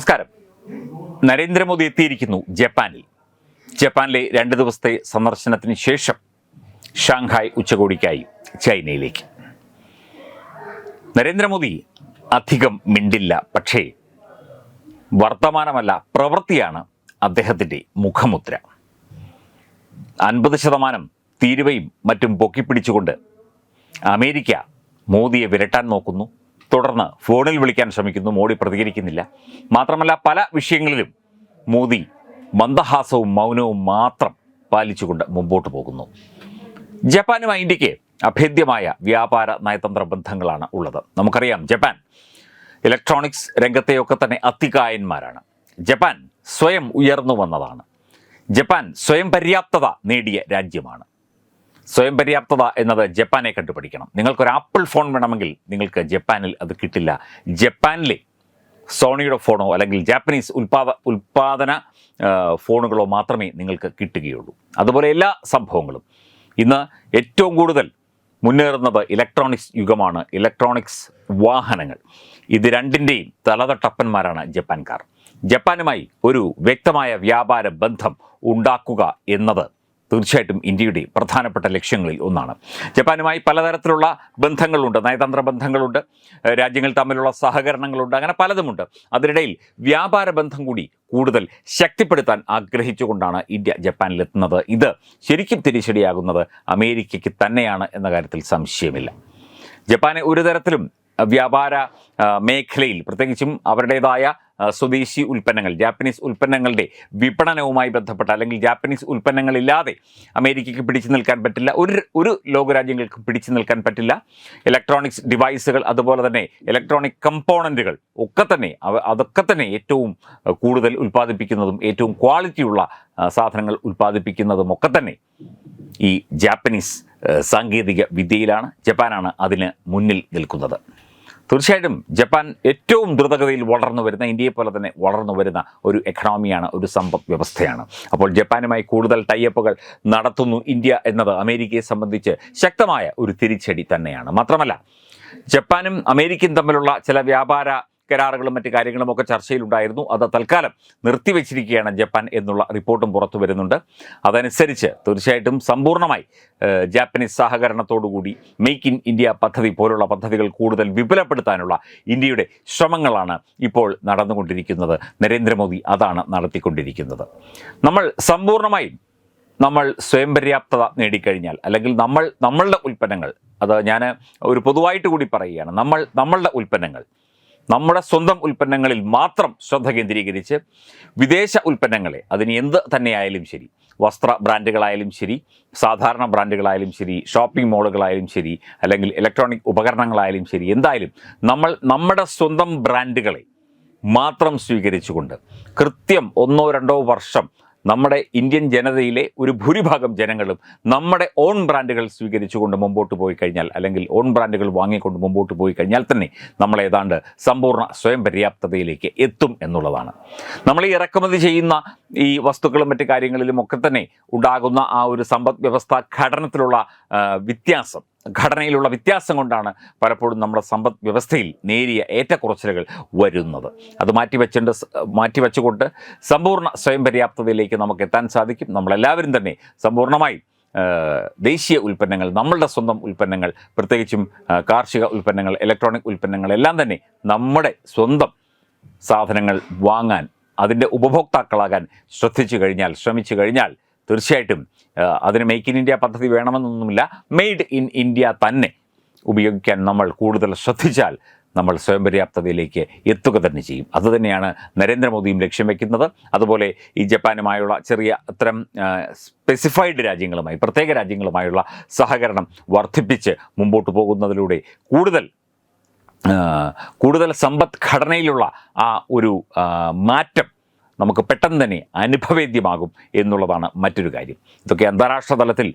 നമസ്കാരം. നരേന്ദ്രമോദി എത്തിയിരിക്കുന്നു ജപ്പാനിൽ. ജപ്പാനിലെ രണ്ട് ദിവസത്തെ സന്ദർശനത്തിന് ശേഷം ഷാങ്ഹായ് ഉച്ചകോടിക്കായി ചൈനയിലേക്ക്. നരേന്ദ്രമോദി അധികം മിണ്ടില്ല പക്ഷേ വർത്തമാനമല്ല പ്രവൃത്തിയാണ് അദ്ദേഹത്തിന്റെ മുഖമുദ്ര. അൻപത് ശതമാനം തീരുവയും മറ്റും പൊക്കിപ്പിടിച്ചുകൊണ്ട് അമേരിക്ക മോദിയെ വിരട്ടാൻ നോക്കുന്നു. തുടർന്ന് ഫോണിൽ വിളിക്കാൻ ശ്രമിക്കുന്നു. മോഡി പ്രതികരിക്കുന്നില്ല. മാത്രമല്ല പല വിഷയങ്ങളിലും മോദി മന്ദഹാസവും മൗനവും മാത്രം പാലിച്ചുകൊണ്ട് മുമ്പോട്ട് പോകുന്നു. ജപ്പാനുമായി ഇന്ത്യയ്ക്ക് അഭേദ്യമായ വ്യാപാര നയതന്ത്ര ബന്ധങ്ങളാണ് ഉള്ളത്. നമുക്കറിയാം ജപ്പാൻ ഇലക്ട്രോണിക്സ് രംഗത്തെയൊക്കെ തന്നെ അത്തികായന്മാരാണ് ജപ്പാൻ സ്വയം ഉയർന്നു വന്നതാണ്. ജപ്പാൻ സ്വയം പര്യാപ്തത നേടിയ രാജ്യമാണ്. സ്വയം പര്യാപ്തത എന്നത് ജപ്പാനെ കണ്ടുപിടിക്കണം. നിങ്ങൾക്കൊരു ആപ്പിൾ ഫോൺ വേണമെങ്കിൽ നിങ്ങൾക്ക് ജപ്പാനിൽ അത് കിട്ടില്ല. ജപ്പാനിലെ സോണിയുടെ ഫോണോ അല്ലെങ്കിൽ ജാപ്പനീസ് ഉൽപാദ ഉൽപാദന ഫോണുകളോ മാത്രമേ നിങ്ങൾക്ക് കിട്ടുകയുള്ളൂ. അതുപോലെ എല്ലാ സംഭവങ്ങളും. ഇന്ന് ഏറ്റവും കൂടുതൽ മുന്നേറുന്നത് ഇലക്ട്രോണിക്സ് യുഗമാണ്. ഇലക്ട്രോണിക്സ് വാഹനങ്ങൾ. ഇത് രണ്ടിന്റെയും തലതൊട്ടപ്പന്മാരാണ് ജപ്പാൻകാർ. ജപ്പാനുമായി ഒരു വ്യക്തമായ വ്യാപാര ബന്ധം ഉണ്ടാക്കുക എന്നത് തീർച്ചയായിട്ടും ഇന്ത്യയുടെ പ്രധാനപ്പെട്ട ലക്ഷ്യങ്ങളിൽ ഒന്നാണ്. ജപ്പാനുമായി പലതരത്തിലുള്ള ബന്ധങ്ങളുണ്ട്. നയതന്ത്ര ബന്ധങ്ങളുണ്ട്. രാജ്യങ്ങൾ തമ്മിലുള്ള സഹകരണങ്ങളുണ്ട്. അങ്ങനെ പലതുമുണ്ട്. അതിനിടയിൽ വ്യാപാര ബന്ധം കൂടി കൂടുതൽ ശക്തിപ്പെടുത്താൻ ആഗ്രഹിച്ചുകൊണ്ടാണ് ഇന്ത്യ ജപ്പാനിലെത്തുന്നത്. ഇത് ശരിക്കും തിരിച്ചടിയാകുന്നത് അമേരിക്കയ്ക്ക് തന്നെയാണ് എന്ന കാര്യത്തിൽ സംശയമില്ല. ജപ്പാനെ ഒരു തരത്തിലും വ്യാപാര മേഖലയിൽ പ്രത്യേകിച്ചും അവരുടേതായ സ്വദേശി ഉൽപ്പന്നങ്ങൾ ജാപ്പനീസ് ഉൽപ്പന്നങ്ങളുടെ വിപണനവുമായി ബന്ധപ്പെട്ട അല്ലെങ്കിൽ ജാപ്പനീസ് ഉൽപ്പന്നങ്ങളില്ലാതെ അമേരിക്കയ്ക്ക് പിടിച്ചു നിൽക്കാൻ പറ്റില്ല ഒരു ഒരു ലോകരാജ്യങ്ങൾക്ക് പിടിച്ചു നിൽക്കാൻ പറ്റില്ല. ഇലക്ട്രോണിക്സ് ഡിവൈസുകൾ അതുപോലെ തന്നെ ഇലക്ട്രോണിക് കമ്പോണന്റുകൾ ഒക്കെ തന്നെ അതൊക്കെ തന്നെ ഏറ്റവും കൂടുതൽ ഉൽപ്പാദിപ്പിക്കുന്നതും ഏറ്റവും ക്വാളിറ്റിയുള്ള സാധനങ്ങൾ ഉൽപ്പാദിപ്പിക്കുന്നതും ഒക്കെ തന്നെ ഈ ജാപ്പനീസ് സാങ്കേതിക വിദ്യയിലാണ്. ജപ്പാനാണ് അതിന് മുന്നിൽ നിൽക്കുന്നത്. തീർച്ചയായിട്ടും ജപ്പാൻ ഏറ്റവും ദ്രുതഗതിയിൽ വളർന്നു വരുന്ന ഇന്ത്യയെ പോലെ തന്നെ വളർന്നു വരുന്ന ഒരു എക്കണോമിയാണ് ഒരു സമ്പദ് വ്യവസ്ഥയാണ്. അപ്പോൾ ജപ്പാനുമായി കൂടുതൽ ടൈപ്പുകൾ നടത്തുന്നു ഇന്ത്യ എന്നത് അമേരിക്കയെ സംബന്ധിച്ച് ശക്തമായ ഒരു തിരിച്ചടി തന്നെയാണ്. മാത്രമല്ല ജപ്പാനും അമേരിക്കയും തമ്മിലുള്ള ചില വ്യാപാര കരാറുകളും മറ്റു കാര്യങ്ങളും ഒക്കെ ചർച്ചയിലുണ്ടായിരുന്നു. അത് തൽക്കാലം നിർത്തിവെച്ചിരിക്കുകയാണ് ജപ്പാൻ എന്നുള്ള റിപ്പോർട്ടും പുറത്തു വരുന്നുണ്ട്. അതനുസരിച്ച് തീർച്ചയായിട്ടും സമ്പൂർണമായി ജാപ്പനീസ് സഹകരണത്തോടുകൂടി മെയ്ക്ക് ഇൻ ഇന്ത്യ പദ്ധതി പോലുള്ള പദ്ധതികൾ കൂടുതൽ വിപുലപ്പെടുത്താനുള്ള ഇന്ത്യയുടെ ശ്രമങ്ങളാണ് ഇപ്പോൾ നടന്നുകൊണ്ടിരിക്കുന്നത്. നരേന്ദ്രമോദി അതാണ് നടത്തിക്കൊണ്ടിരിക്കുന്നത്. നമ്മൾ സമ്പൂർണമായും നമ്മൾ സ്വയം പര്യാപ്തത നേടിക്കഴിഞ്ഞാൽ അല്ലെങ്കിൽ നമ്മൾ നമ്മളുടെ ഉൽപ്പന്നങ്ങൾ അത് ഞാൻ ഒരു പൊതുവായിട്ട് കൂടി പറയുകയാണ് നമ്മൾ നമ്മളുടെ ഉൽപ്പന്നങ്ങൾ നമ്മുടെ സ്വന്തം ഉൽപ്പന്നങ്ങളിൽ മാത്രം ശ്രദ്ധ കേന്ദ്രീകരിച്ച് വിദേശ ഉൽപ്പന്നങ്ങളെ അതിന് എന്ത് തന്നെയായാലും ശരി വസ്ത്ര ബ്രാൻഡുകളായാലും ശരി സാധാരണ ബ്രാൻഡുകളായാലും ശരി ഷോപ്പിംഗ് മോളുകളായാലും ശരി അല്ലെങ്കിൽ ഇലക്ട്രോണിക് ഉപകരണങ്ങളായാലും ശരി എന്തായാലും നമ്മൾ നമ്മുടെ സ്വന്തം ബ്രാൻഡുകളെ മാത്രം സ്വീകരിച്ചുകൊണ്ട് കൃത്യം ഒന്നോ രണ്ടോ വർഷം നമ്മുടെ ഇന്ത്യൻ ജനതയിലെ ഒരു ഭൂരിഭാഗം ജനങ്ങളും നമ്മുടെ ഓൺ ബ്രാൻഡുകൾ സ്വീകരിച്ചുകൊണ്ട് മുമ്പോട്ട് പോയി കഴിഞ്ഞാൽ അല്ലെങ്കിൽ ഓൺ ബ്രാൻഡുകൾ വാങ്ങിക്കൊണ്ട് മുമ്പോട്ട് പോയി കഴിഞ്ഞാൽ തന്നെ നമ്മൾ ഏതാണ്ട് സമ്പൂർണ സ്വയം പര്യാപ്തതയിലേക്ക് എത്തും എന്നുള്ളതാണ്. നമ്മൾ ഈ ഇറക്കുമതി ചെയ്യുന്ന ഈ വസ്തുക്കളും മറ്റു കാര്യങ്ങളിലും ഒക്കെ തന്നെ ഉണ്ടാകുന്ന ആ ഒരു സമ്പദ് വ്യവസ്ഥ ഘടനത്തിലുള്ള വ്യത്യാസം ഘടനയിലുള്ള വ്യത്യാസം കൊണ്ടാണ് പലപ്പോഴും നമ്മുടെ സമ്പദ് വ്യവസ്ഥയിൽ നേരിയ ഏറ്റക്കുറച്ചിലുകൾ വരുന്നത്. അത് മാറ്റിവെച്ചുകൊണ്ട് മാറ്റിവെച്ചുകൊണ്ട് സമ്പൂർണ സ്വയം പര്യാപ്തതയിലേക്ക് നമുക്ക് എത്താൻ സാധിക്കും. നമ്മളെല്ലാവരും തന്നെ സമ്പൂർണമായി ദേശീയ ഉൽപ്പന്നങ്ങൾ നമ്മളുടെ സ്വന്തം ഉൽപ്പന്നങ്ങൾ പ്രത്യേകിച്ചും കാർഷിക ഉൽപ്പന്നങ്ങൾ ഇലക്ട്രോണിക് ഉൽപ്പന്നങ്ങൾ എല്ലാം തന്നെ നമ്മുടെ സ്വന്തം സാധനങ്ങൾ വാങ്ങാൻ അതിന്റെ ഉപഭോക്താക്കളാകാൻ ശ്രദ്ധിച്ചു കഴിഞ്ഞാൽ ശ്രമിച്ചു കഴിഞ്ഞാൽ തീർച്ചയായിട്ടും അതിന് മേക്ക് ഇൻ ഇന്ത്യ പദ്ധതി വേണമെന്നൊന്നുമില്ല. മെയ്ഡ് ഇൻ ഇന്ത്യ തന്നെ ഉപയോഗിക്കാൻ നമ്മൾ കൂടുതൽ ശ്രദ്ധിച്ചാൽ നമ്മൾ സ്വയം പര്യാപ്തതയിലേക്ക് എത്തുക തന്നെ ചെയ്യും. അതുതന്നെയാണ് നരേന്ദ്രമോദിയും ലക്ഷ്യം വയ്ക്കുന്നത് അതുപോലെ ഈ ജപ്പാനുമായുള്ള ചെറിയ അത്തരം സ്പെസിഫൈഡ് രാജ്യങ്ങളുമായി പ്രത്യേക രാജ്യങ്ങളുമായുള്ള സഹകരണം വർദ്ധിപ്പിച്ച് മുമ്പോട്ട് പോകുന്നതിലൂടെ കൂടുതൽ കൂടുതൽ സമ്പദ്ഘടനയിലുള്ള ആ ഒരു മാറ്റം നമുക്ക് പെട്ടെന്ന് തന്നെ അനുഭവേദ്യമാകും എന്നുള്ളതാണ് മറ്റൊരു കാര്യം. ഇതൊക്കെ അന്താരാഷ്ട്ര തലത്തിൽ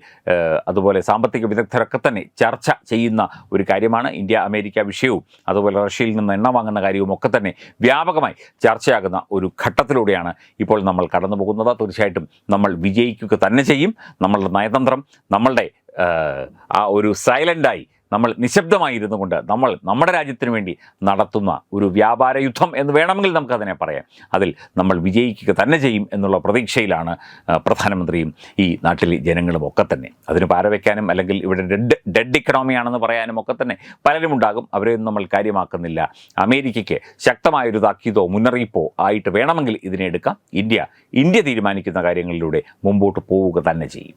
അതുപോലെ സാമ്പത്തിക വിദഗ്ധരൊക്കെ തന്നെ ചർച്ച ചെയ്യുന്ന ഒരു കാര്യമാണ്. ഇന്ത്യ അമേരിക്ക വിഷയവും അതുപോലെ റഷ്യയിൽ നിന്ന് എണ്ണ വാങ്ങുന്ന കാര്യവും ഒക്കെ തന്നെ വ്യാപകമായി ചർച്ചയാകുന്ന ഒരു ഘട്ടത്തിലൂടെയാണ് ഇപ്പോൾ നമ്മൾ കടന്നു പോകുന്നത് തീർച്ചയായിട്ടും നമ്മൾ വിജയിക്കുക തന്നെ ചെയ്യും. നമ്മളുടെ നയതന്ത്രം നമ്മളുടെ ആ ഒരു സൈലന്റായി നമ്മൾ നിശബ്ദമായി ഇരുന്നു കൊണ്ട് നമ്മൾ നമ്മുടെ രാജ്യത്തിന് വേണ്ടി നടത്തുന്ന ഒരു വ്യാപാര യുദ്ധം എന്ന് വേണമെങ്കിൽ നമുക്കതിനെ പറയാം. അതിൽ നമ്മൾ വിജയിക്കുക തന്നെ ചെയ്യും എന്നുള്ള പ്രതീക്ഷയിലാണ് പ്രധാനമന്ത്രിയും ഈ നാട്ടിലെ ജനങ്ങളും ഒക്കെ തന്നെ. അതിന് പാരവയ്ക്കാനും അല്ലെങ്കിൽ ഇവിടെ ഡെഡ് ഡെഡ് ഇക്കണോമിയാണെന്ന് പറയാനും ഒക്കെ തന്നെ പലരും ഉണ്ടാകും. അവരെയൊന്നും നമ്മൾ കാര്യമാക്കുന്നില്ല. അമേരിക്കയ്ക്ക് ശക്തമായൊരു താക്കീതോ മുന്നറിയിപ്പോ ആയിട്ട് വേണമെങ്കിൽ ഇതിനെ എടുക്കാം. ഇന്ത്യ ഇന്ത്യ തീരുമാനിക്കുന്ന കാര്യങ്ങളിലൂടെ മുമ്പോട്ട് പോവുക തന്നെ ചെയ്യും.